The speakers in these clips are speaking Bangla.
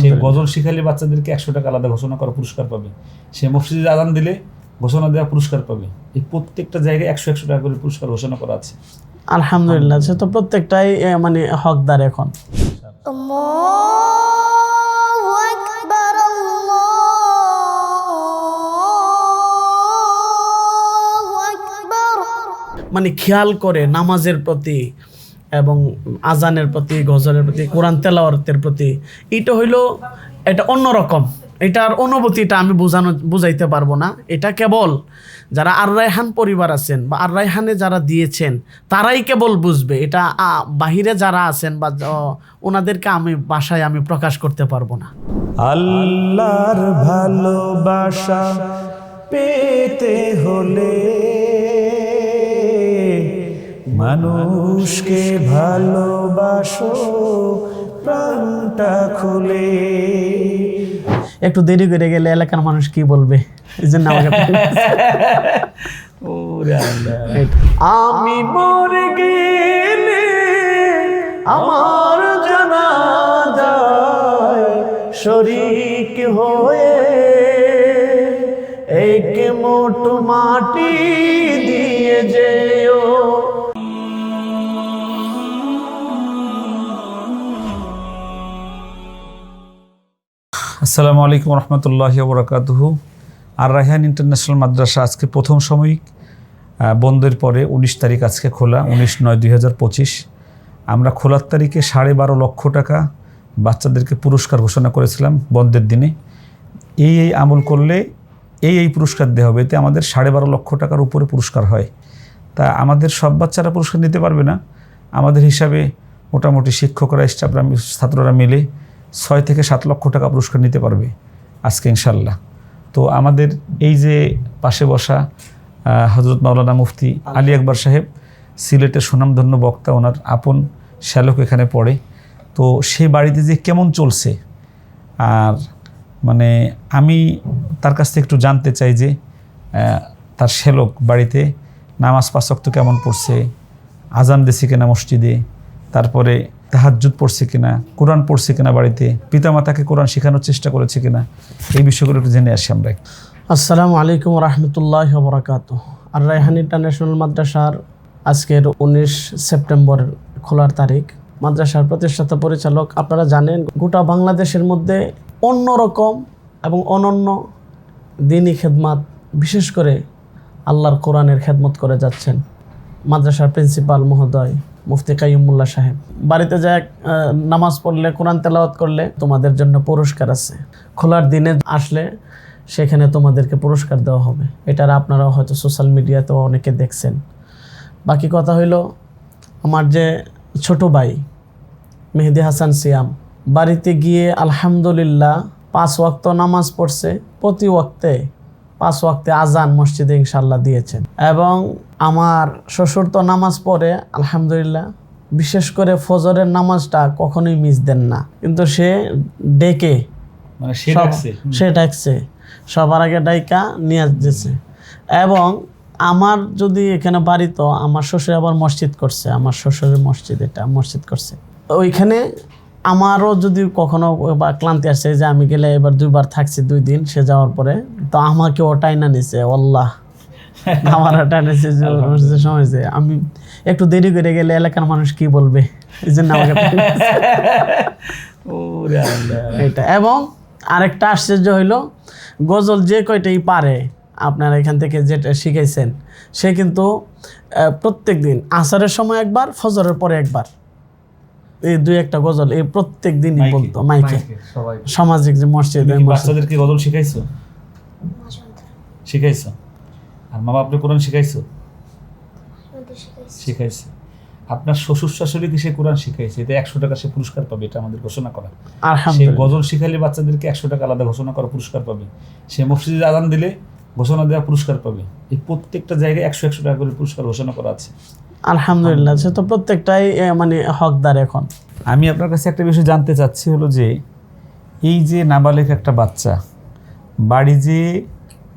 সে গজল শিখালে বাচ্চাদেরকে একশো টাকা আলাদা ঘোষণা করা পুরস্কার পাবে। সে মসজিদে আদান দিলে ঘোষণা দেওয়া পুরস্কার পাবে। এই প্রত্যেকটা জায়গায় একশো একশো টাকা করে পুরস্কার ঘোষণা করা আছে। আলহামদুলিল্লাহ সে তো প্রত্যেকটাই মানে হকদার এখন। মানে খেয়াল করে নামাজের প্রতি। এবং আজানের প্রতি, গজলের প্রতি, কোরআন তেলাওয়াতের প্রতি, এটা হইল এটা অন্যরকম এটার অনুভূতিটা আমি বোঝানো, বুঝাইতে পারব না। এটা কেবল যারা আর রায়হান পরিবার আছেন বা আর রায়হানে যারা দিয়েছেন, তারাই কেবল বুঝবে। এটা বাহিরে যারা আছেন বা ওনাদেরকে আমি বাসায় আমি প্রকাশ করতে পারব না। আল্লাহর ভালোবাসা পেতে হলে মানুষকে ভালোবাসো প্রাণটা খুলে। একটু দেরি করে গেলে এলাকার মানুষ কি বলবে? এই জন্য আমাকে আমি মরে গেলে আমার জানা যায় শরিক হয়ে এক মোট মাটি দিয়ে যেও আসসালামু আলাইকুম রহমতুল্লাহ বরকাতুহ আর রাহান ইন্টারন্যাশনাল মাদ্রাসা আজকে প্রথম সাময়িক বন্ধের পরে উনিশ তারিখ আজকে খোলা, উনিশ নয় দুই আমরা খোলার তারিখে সাড়ে বারো লক্ষ টাকা বাচ্চাদেরকে পুরস্কার ঘোষণা করেছিলাম বন্ধের দিনে। এই এই আমল করলে এই এই পুরস্কার দেওয়া হবে, এতে আমাদের সাড়ে বারো লক্ষ টাকার উপরে পুরস্কার হয়। তা আমাদের সব বাচ্চারা পুরস্কার নিতে পারবে না। আমাদের হিসাবে মোটামুটি শিক্ষকরা, স্টাফরা, ছাত্ররা মিলে ছয় থেকে সাত লক্ষ টাকা পুরস্কার নিতে পারবে আজকে ইনশাল্লাহ তো আমাদের এই যে পাশে বসা হজরত মাওলানা মুফতি আলী আকবর সাহেব, সিলেটের সুনামধন্য বক্তা, ওনার আপন শ্যালক এখানে পড়ে। তো সেই বাড়িতে যে কেমন চলছে, আর মানে আমি তার কাছ থেকে একটু জানতে চাই যে তার শ্যালক বাড়িতে নামাজ পাঁচক তো কেমন পড়ছে, আজান দিছে কিনা মসজিদে, তারপরে তাহাজ্জুদ পড়ছে কিনা, কোরআন পড়ছে কিনা বাড়িতে, পিতামাতাকে কোরআন শেখানোর চেষ্টা করেছে কিনা, এই বিষয়গুলো একটু জেনে আসি আমরা আসসালামু আলাইকুম রহমতুল্লাহ বরাকাত আর রায়হান ইন্টারন্যাশনাল মাদ্রাসার আজকের উনিশ সেপ্টেম্বর খোলার তারিখ। মাদ্রাসার প্রতিষ্ঠাতা পরিচালক, আপনারা জানেন, গোটা বাংলাদেশের মধ্যে অন্যরকম এবং অনন্য দিনই খেদমাত, বিশেষ করে আল্লাহর কোরআনের খেদমত করে যাচ্ছেন মাদ্রাসার প্রিন্সিপাল মহোদয়। মুফতি কাইমুল্লাহ সাহেব। বাড়িতে যায় নামাজ পড়লে, কোরআন তেলাওয়াত করলে তোমাদের জন্য পুরস্কার আছে। খোলার দিনে আসলে সেখানে তোমাদেরকে পুরস্কার দেওয়া হবে। এটার আপনারা হয়তো সোশ্যাল মিডিয়াতেও অনেকে দেখছেন। বাকি কথা হইল, আমার যে ছোট ভাই, মেহেদি হাসান সিয়াম, বাড়িতে গিয়ে আলহামদুলিল্লাহ পাঁচ ওয়াক্ত নামাজ পড়ছে, প্রতি ওয়াক্তে পাঁচ ওয়াক্তে আজান মসজিদে ইনশাল্লাহ দিয়েছেন। এবং আমার শ্বশুর তো নামাজ পড়ে আলহামদুলিল্লাহ। বিশেষ করে ফজরের নামাজটা কখনোই মিস দেন না। কিন্তু সে ডেকে মানে সে ডাকছে। সবার আগে ডাইকা নিয়ে দিয়েছে এবং আমার যদি এখানে বাড়ি তো আমার শ্বশুর আবার মসজিদ করছে আমার শ্বশুরের মসজিদ এটা মসজিদ করছে। ওইখানে আমারও যদি কখনো বা ক্লান্তি আসে যে আমি গেলে এবার দুইবার থাকছি দুই দিন সে যাওয়ার পরে তো আমাকে ওটাই না নিছে আল্লাহ আমার ওটা নিছে যে সময় যে আমি একটু দেরি করে গেলে এলাকার মানুষ কি বলবে? এই জন্য আমাকে এটা এবং আরেকটা আশ্চর্য হইল গজল যে কয়টাই পারে আপনারা এখান থেকে যেটা শিখাইছেন সে কিন্তু প্রত্যেক দিন আসারের সময় একবার ফজরের পরে একবার। এই দুই একটা গজল এই প্রত্যেক দিনই বলতো মাইকে। সবাই সামাজিক যে মসজিদ বাচ্চাদেরকে গজল শিখাইছো? শিখাইছো? আর মা বাপরে কোরআন শিখাইছো? শিখাইছে। আপনার শ্বশুর শাশুড়িকে সে কোরআন শিখাইছে? এতে একশো টাকা সে পুরস্কার পাবে এটা আমাদের ঘোষণা করা। সে গজল শিখালে বাচ্চাদেরকে একশো টাকা আলাদা ঘোষণা করা পুরস্কার পাবে। সে মসজিদে আদান দিলে ঘোষণা দেওয়া পুরস্কার পাবে। এই প্রত্যেকটা জায়গায় একশো একশো টাকা করে পুরস্কার ঘোষণা করা আছে। আলহামদুলিল্লাহ সে তো প্রত্যেকটাই মানে হকদার এখন। আমি আপনার কাছে একটা বিষয় জানতে চাচ্ছি হলো যে এই যে নাবালেক একটা বাচ্চা বাড়ি যে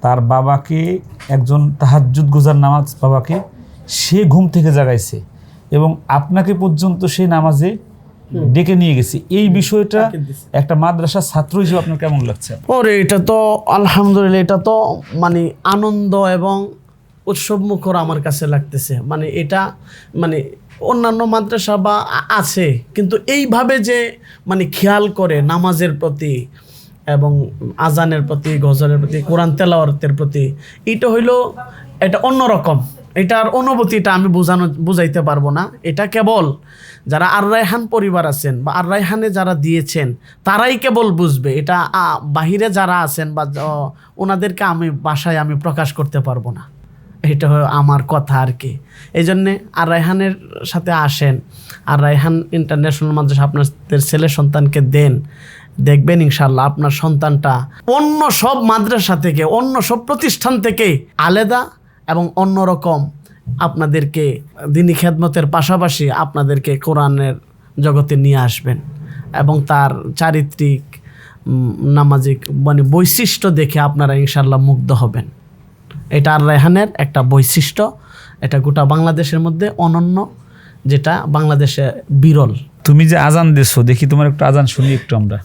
তার বাবাকে একজন তাহাজ্জুদ গুজার নামাজ বাবাকে সে ঘুম থেকে জাগাইছে এবং আপনাকে পর্যন্ত সে নামাজে ডেকে নিয়ে গেছি এই বিষয়টা একটা মাদ্রাসার ছাত্র হিসেবে আপনার কেমন লাগছে? ওরে এটা তো আলহামদুলিল্লাহ এটা তো মানে আনন্দ এবং উৎসব মুখর আমার কাছে লাগতেছে। মানে এটা মানে অন্যান্য মাদ্রাসা বা আছে, কিন্তু এইভাবে যে মানে খেয়াল করে নামাজের প্রতি এবং আজানের প্রতি, গজলের প্রতি, কোরআন তেলাওয়াতের প্রতি, এটা হইল এটা অন্যরকম। এটার অনুভূতিটা আমি বোঝানো, বুঝাইতে পারব না। এটা কেবল যারা আর রায়হান পরিবার আছেন বা আর রায়হানে যারা দিয়েছেন, তারাই কেবল বুঝবে। এটা বাহিরে যারা আছেন বা ওনাদেরকে আমি, বাসায় আমি প্রকাশ করতে পারব না। এটা আমার কথা আর কি। এই জন্যে আর রায়হানের সাথে আসেন, আর রায়হান ইন্টারন্যাশনাল মাদ্রাসা আপনাদের ছেলে সন্তানকে দেন। দেখবেন ইনশাল্লাহ আপনার সন্তানটা অন্য সব মাদ্রাসা থেকে, অন্য সব প্রতিষ্ঠান থেকে আলাদা এবং অন্যরকম আপনাদেরকে দিনী খেদমতের পাশাপাশি আপনাদেরকে কোরআনের জগতে নিয়ে আসবেন এবং তার চারিত্রিক নামাজিক মানে বৈশিষ্ট্য দেখে আপনারা ইনশাল্লাহ মুগ্ধ হবেন। এটা আর রেহানের একটা বৈশিষ্ট্য। এটা গোটা বাংলাদেশের মধ্যে অনন্য যেটা বাংলাদেশে বিরল। তুমি যে আজান দিছো দেখি তোমার একটু আজান শুনি একটু আমরা।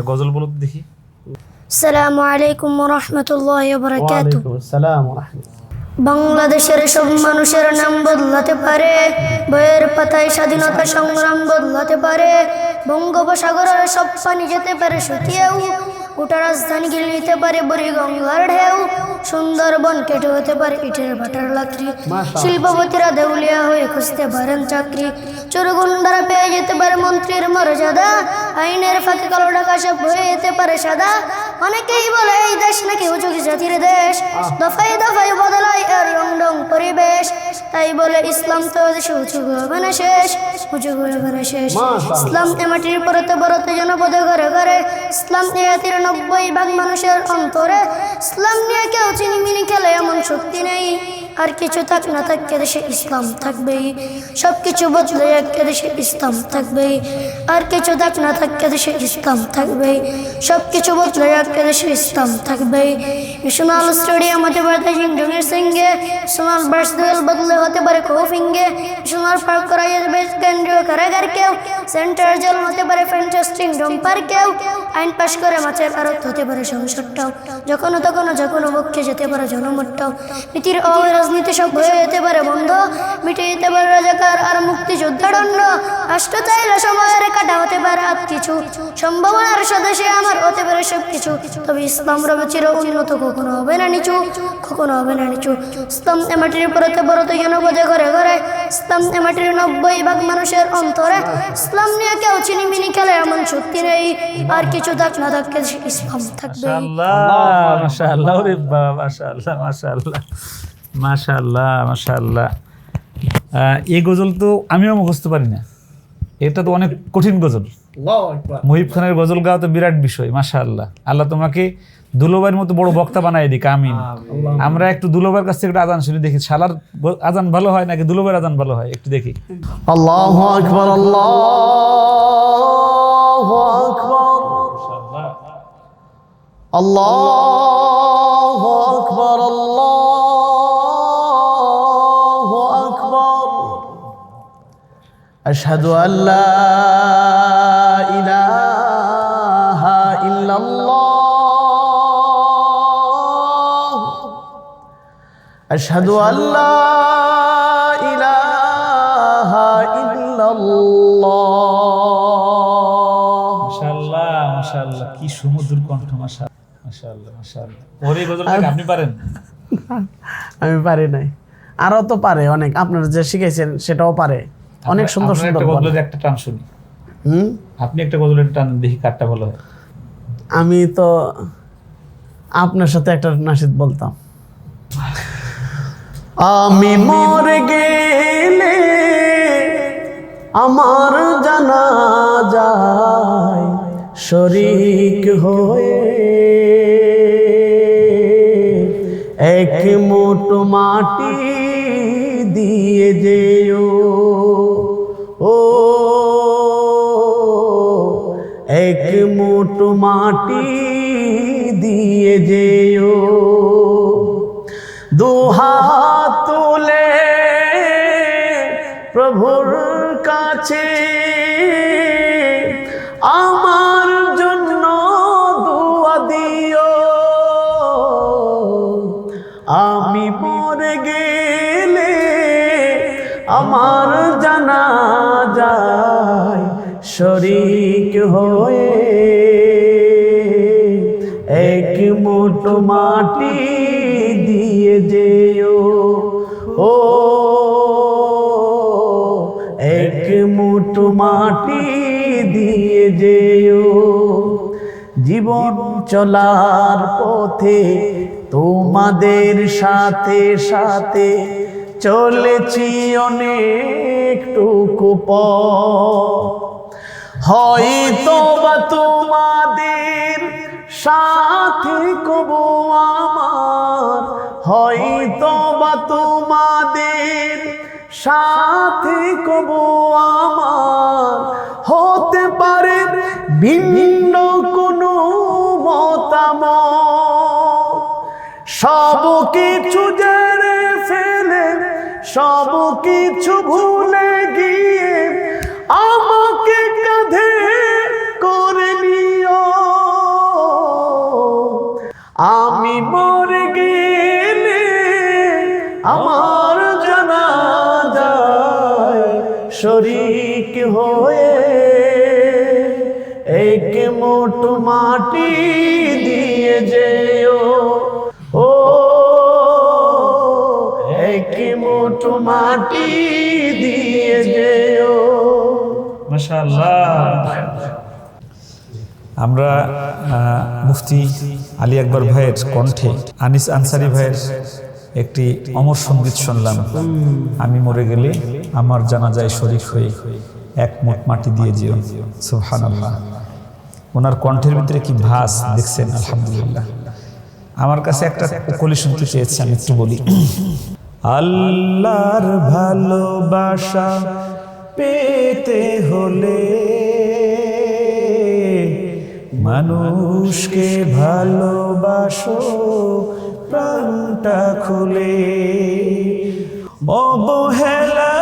একটা গজল বলো দেখি। আলাইকুম রহমতুল্লাহ বাংলাদেশের সব মানুষের নাম বদলাতে পারে বইয়ের পাতায় স্বাধীনতা সংগ্রাম বদলাতে পারে বঙ্গোপসাগরের সব পানি যেতে পারে শুকিয়েও গোটা রাজধানী গিয়ে নিতে পারে বুড়ি গঙ্গার ঢেউ। সুন্দরবন কেটে হতে পারে ইটের ভাটার লাকড়ি। শিল্পপতিরা দেউলিয়া হয়ে খুঁজতে পারেন চাকরি। চোরগুন্ডারা পেয়ে যেতে পারে মন্ত্রীর মর্যাদা। আইনের ফাঁকে কালো টাকা সব হয়ে যেতে পারে সাদা। অনেকেই বলে এই দেশ নাকি উঁচু জাতির দেশ। দফায় দফায় বদলায় এর রং পরিবেশ। তাই বলে ইসলাম তো দেশে উঁচু হবে না শেষ উঁচু হবে না শেষ ইসলাম এ মাটির পরতে পরতে জনপদে ঘরে ঘরে। ইসলাম নিয়ে তিরানব্বই ভাগ মানুষের অন্তরে। ইসলাম নিয়ে কেউ চিনিমিনি খেলে এমন শক্তি নেই। আর কিছু থাক না থাকতে দেশে ইসলাম থাকবেই। সব কিছু বদলে একটা দেশে ইসলাম থাকবেই। আর কিছু থাক না থাকতে দেশে ইসলাম থাকবেই। সব কিছু বদলে একটা দেশে ইসলাম থাকবেই। সোনাল স্টেডিয়াম হতে পারে জিংডঙের সঙ্গে ন্যাশনাল বার্স দুয়েল বদলে হতে পারে কোফিঙ্গে ন্যাশনাল পার্ক করা যাবে কেন্দ্রীয় কারাগার কেউ সেন্টার জেল হতে পারে ফ্যান্টাস্টিং ডম্পার কেউ আইন পাশ করে মাছের আরত হতে পারে সংসদটাও। যখনও তখনও যখন পক্ষে যেতে পারে জনমতটাও। নীতির রাজনীতি সব হয়ে যেতে পারে বন্ধ মিটে যেতে পারে রাজাকার আর মুক্তিযোদ্ধা দণ্ড রাষ্ট্র চাইলে সময়ের কাটা হতে পারে আর কিছু। সম্ভাবনার স্বদেশে আমার হতে পারে সব কিছু তবে ইসলাম রবে চির উন্নত, কখনো হবে না নিচু, কখনো হবে না নিচু। ইসলাম এ মাটির পরতে পরতে জনপদে ঘরে ঘরে? ইসলাম এ মাটির নব্বই ভাগ মানুষের অন্তরে। ইসলাম নিয়ে কেউ চিনিমিনি খেলে এমন শক্তি নেই। আর কিছু থাক না থাকলে ইসলাম থাকবে মাশাআল্লাহ মাশাআল্লাহ মাশাআল্লাহ। মাশাআল্লাহ মাশাআল্লাহ। মাশাআল্লাহ আহ, এই গজল তো আমিও মুখস্থ পারি না। এটা তো অনেক কঠিন গজল। মুহিব খানের গজল গাওয়া তো বিরাট বিষয় মাশাআল্লাহ। আল্লাহ তোমাকে দুলোবাইয়ের মতো বড় বক্তা বানাই দিক আমিন। আমরা একটু দুলোবার কাছ থেকে একটা আজান শুনি দেখি শালার আজান ভালো হয় নাকি দুলোবার আজান ভালো হয় একটু দেখি। আল্লাহ আকবর আল্লাহ আকবর। আল্লাহ আশহাদু আল্লাহ ইলাহা ইল্লাল্লাহ। আশহাদু আল্লাহ ইলাহা ইল্লাল্লাহ। মাশাআল্লাহ কি পারেন? আমি পারি নাই। আরও তো পারে অনেক। আপনারা যে শিখেছেন সেটাও পারে। অনেক সুন্দর সুন্দর গজলের একটা টান শুনি। হুম? আপনি একটা গজলের টান দেখি কারটা ভালো হয়। আমি তো আপনার সাথে একটা নাসিদ বলতাম। আমি মরে গেলে আমার জানা যায় শরিক হয়ে এক মোট মাটি দিয়ে যেও। এক মোট মাটি দিয়ে যেও। দুহাত তুলে প্রভুর কাছে। আমার জন্য দুয়া দিও। আমি মরে গেলে আমার জানা যায়, শরিক হয়ে মাটি দিয়ে যেও। ও, এক মুঠ মাটি দিয়ে যেও। জীবন চলার পথে তোমাদের সাথে সাথে চলেছি অনেকটুকু পথ। হয়তো বা তোমাদের সাথে কব আমার। হয়তো বা তোমাদের সাথে কব আমার। হতে পারে ভিন্ন কোনো মতামত। সব কিছু জেনে ফেলে, সব কিছু ভুলে শরিক হয়ে এক মোট মাটি দিয়ে যেও। ও এক মোট মাটি দিয়ে যেও। আমরা আহ, মুফতি আলী আকবর ভাইয়ের কণ্ঠে আনিস আনসারি ভাইয়ের একটি অমর সংগীত শুনলাম। আমি মরে গেলে আমার জানাজায় শরিক হয়ে এক মোট মাটি দিয়ে যেও সুহান আল্লাহ ওনার কণ্ঠের ভিতরে কি ভাস দেখছেন? আলহামদুলিল্লাহ। আমার কাছে একটা কলি শুনতে চেয়েছি, আমি একটু বলি। আল্লাহর ভালোবাসা পেতে হলে মানুষকে ভালোবাসো, প্রাণটা খুলে। অবহেলা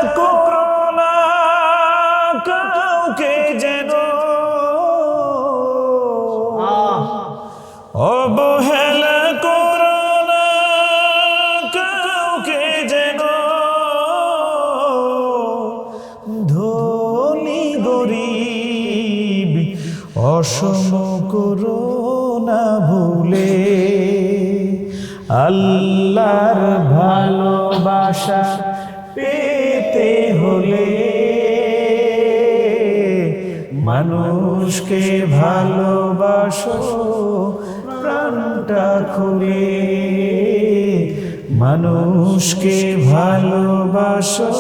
ভালোবাসা পেতে হলে মানুষকে ভালোবাসো প্রাণটা খুলে। মানুষকে ভালোবাসো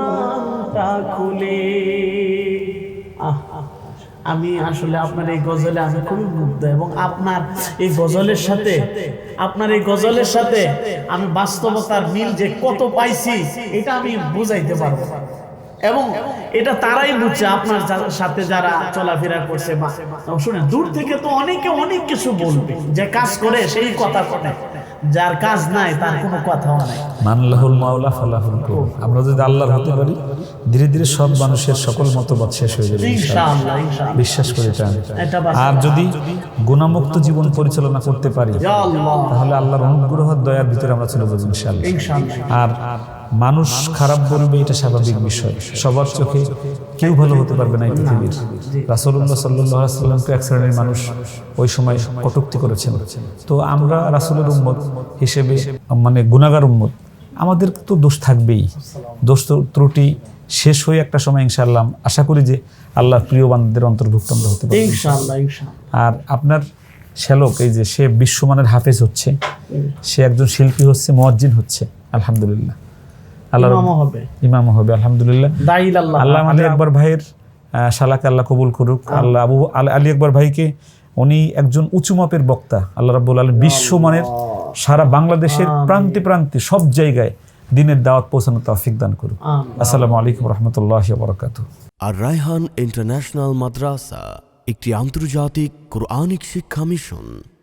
প্রাণটা খুলে। আমি আসলে আপনার এই গজলে আমি খুবই মুগ্ধ এবং আপনার এই গজলের সাথে, আপনার এই গজলের সাথে আমি বাস্তবতার মিল যে কত পাইছি, এটা আমি বুঝাইতে পারব। এবং এটা তারাই বুঝছে, আপনার সাথে যারা চলাফেরা করছে বা শুনে দূর থেকে তো অনেকে অনেক কিছু বলবে, যে কাজ করে সেই কথা করে যার কাজ নাই তার কোনো কথাও নাই। মানলাহুল মাওলা ফালাহুল কবুল। আমরা যদি আল্লাহর হতে পারি ধীরে ধীরে সব মানুষের সকল মতবাদ শেষ হয়ে যাবে বিশ্বাস করে এটা। আর যদি গুণামুক্ত জীবন পরিচালনা করতে পারি তাহলে আল্লাহর অনুগ্রহ দয়ার ভিতরে আমরা চলে যাব ইনশাআল্লাহ। ইনশাআল্লাহ। আর মানুষ খারাপ বলবে এটা স্বাভাবিক বিষয়। সবার চোখে কেউ ভালো হতে পারবে না এই পৃথিবীর। রাসুল্লাহ সাল্লাহ সাল্লামকে এক শ্রেণির মানুষ ওই সময় কটুক্তি করেছেন। তো আমরা রাসুলের উম্মত হিসেবে মানে গুণাগার উম্মত আমাদের তো দোষ থাকবেই। দোষ ত্রুটি শেষ হয়ে একটা সময় ইনশাআল্লাহ আশা করি যে আল্লাহর প্রিয় বান্ধবদের অন্তর্ভুক্ত আমরা হতে পারি আর আপনার শ্যালক এই যে সে বিশ্বমানের হাফেজ হচ্ছে সে একজন শিল্পী হচ্ছে মোয়াজ্জিন হচ্ছে আলহামদুলিল্লাহ। আল্লাহ ইমামও হবে। ইমাম হবে আলহামদুলিল্লাহ। আল্লাহ। একবার ভাইয়ের শালাকে আল্লাহ কবুল করুক। আল্লাহ। আবু আলী একবার ভাইকে উনি একজন উঁচু মাপের বক্তা। আল্লাহ রাব্বুল আলম বিশ্বমানের সারা বাংলাদেশের প্রান্তে প্রান্তে সব জায়গায় দিনের দাওয়াত পৌঁছানো তৌফিক দান করুক। আসসালামু আলাইকুম রহমতুল্লাহ বরকাত আর রায়হান ইন্টারন্যাশনাল মাদ্রাসা একটি আন্তর্জাতিক কোরআনিক শিক্ষা মিশন।